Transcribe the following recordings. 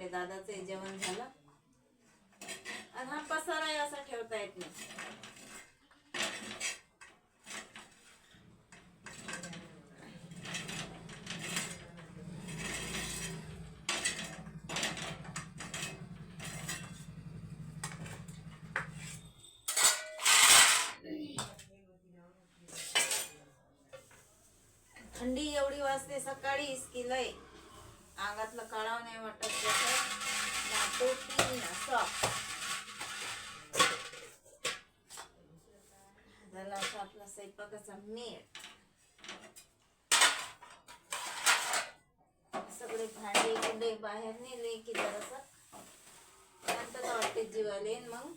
आपल्या दादाचं जेवण झालं. आणि हा पसाराही असा ठेवता येत नाही. थंडी एवढी वाजते सकाळीच की लय. अंगातलं कळाव नाही वाटत जसं ना झाला आपला स्वयंपाकाचा मेळ. सगळे भांडे कुंडे बाहेर नेले की जरासं नंतर वाटते जीवाले. मग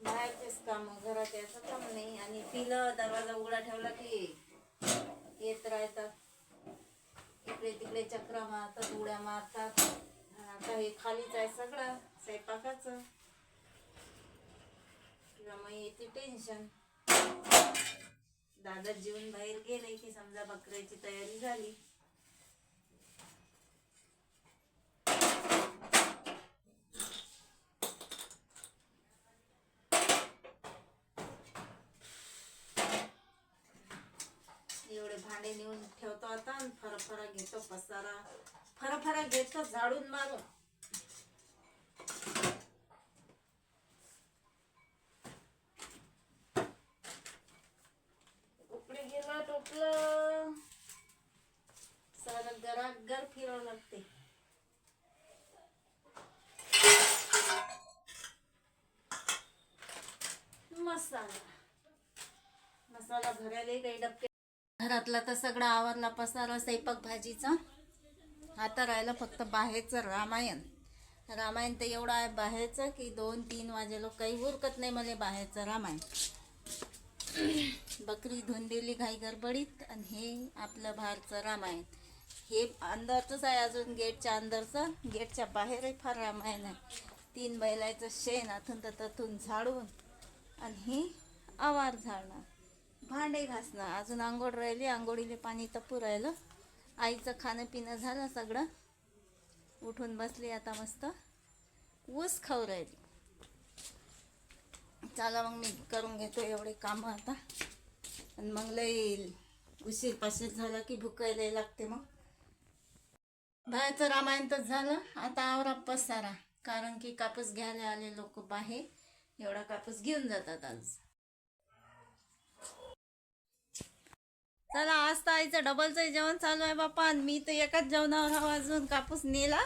बाहेरचेच काम घरात याचं काम नाही. आणि पिलं दरवाजा उघडा ठेवला की मारतात उड्या मारतात. आता हे खालीच आहे सगळं स्वयंपाकाचं. किंवा मग येते टेन्शन दादा जेवून बाहेर गेले की समजा बकऱ्याची तयारी झाली एवढे भांडे नेऊन ठेवतो आता आणि फरफरा घेतो पसारा. फरफरा घेतो झाडून मारून. उकडे गेला टोपलं. सारं घरात घर फिरावं लागते. मसाला. मसाला भरायला काही डबके घरातला तर सगळा आवरला पसारा स्वयंपाक भाजीचा. आता राहिलं फक्त बाहेरचं रामायण. रामायण तर एवढं आहे बाहेरचं की दोन तीन वाजेलो काही उरकत नाही मला बाहेरचं रामायण. बकरी धुवून दिली घाई गडबडीत आणि हे आपलं बाहेरचं रामायण. हे अंदरचंच आहे अजून गेटच्या अंदरचं गेटच्या बाहेरही फार रामायण आहे. तीन बैलाचं शेण अथून तर तथून झाडून आणि हे आवार झाडणार. भांडे घासणं. अजून आंघोळ राहिली. आंघोळीले पाणी तपू राहिलं आईचं खाणं पिणं झालं सगळं. उठून बसली आता मस्त. ऊस खाऊ राहिली. चला मग मी करून घेतो एवढे कामं आता. आणि मग लई उशीर पाशीर झाला की भुकायला लागते मग. बाहेरचं रामायण तर झालं. आता आवरा पसारा. कारण की कापूस घ्यायला आले लोक बाहेर. एवढा कापूस घेऊन जातात आज. आईचं डबलचं जेवण चालू आहे बापा आणि मी तर एकाच जेवणावर हवा अजून. कापूस नेला.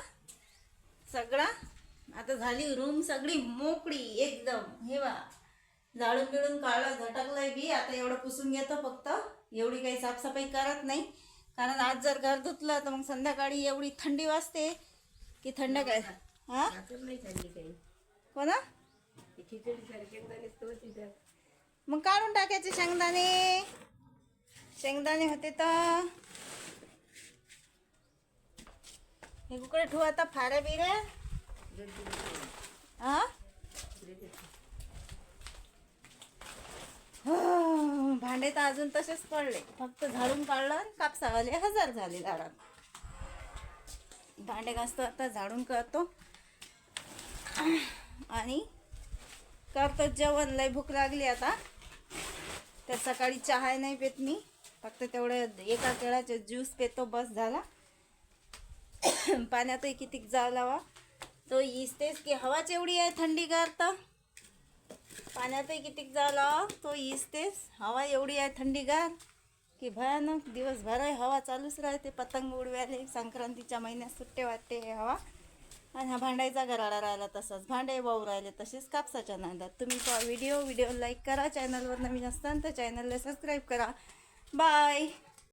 सगळा. आता झाली रूम सगळी मोकळी एकदम. हे बा. झाडून बिडून काढलं झटकलंय बी. आता एवढं पुसून घेतो फक्त. एवढी काही साफसफाई करत नाही. कारण आज जर घर धुतलं तर मग संध्याकाळी एवढी थंडी वाजते. की थंड काय? हा? कोणा? मग काढून टाकायचे शेंगदाणे. शेंगदाणे होते तर. हे कुकडे ठेवू आता फाऱ्या बिऱ्या हा भांडे तर अजून तसेच पडले. फक्त झाडून काढलं आणि कापसावाले हजार झाले झाडात. भांडे घासतो आता झाडून करतो. आणि करतो जेवण लय भूक लागली आता. तर सकाळी चहा नाही पेत मी. फक्त तेवढं एका केळाचे ज्यूस पेतो बस झाला. पाण्यातही किती जाव लावा. तो इसतेच की हवाच एवढी आहे थंडीगार तर. पाण्यातही कितीक जाव लावा तो इसतेस हवा एवढी आहे थंडीगार की भयानक दिवसभर हवा चालूच राहते पतंग उडवायला. संक्रांतीच्या महिन्यात सुट्टे वाटते हे हवा. आणि हा भांडायचा गराडा राहिला तसाच. भांडे वाहू राहिले तसेच कापसाच्या नांदात. तुम्ही तो व्हिडिओ व्हिडिओ लाईक करा. चॅनलवर नवीन असताना तर चॅनलला सबस्क्राईब करा. Bye!